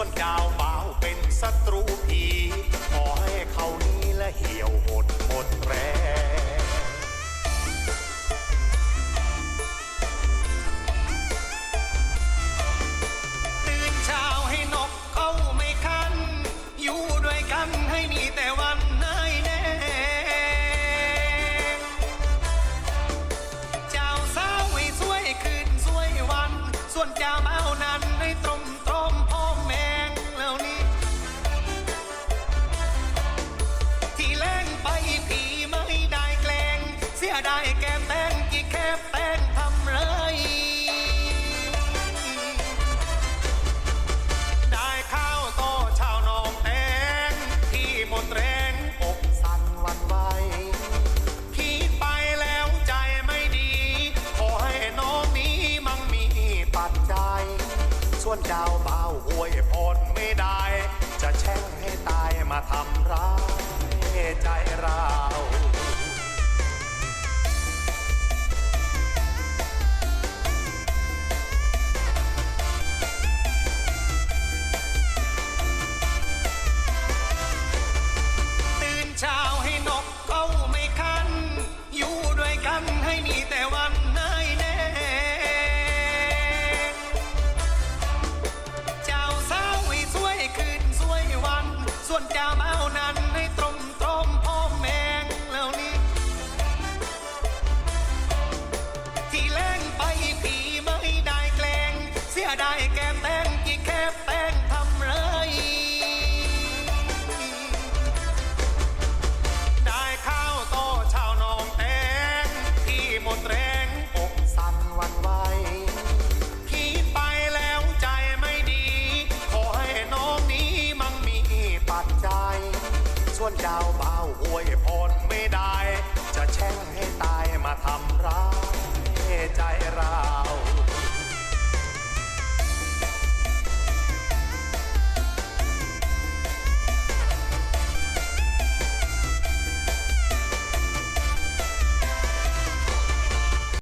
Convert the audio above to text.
วนดาวเปล่าเป็นศัตรูผี วนดาวเบาหวยพรไม่ได้ down. no. tchau.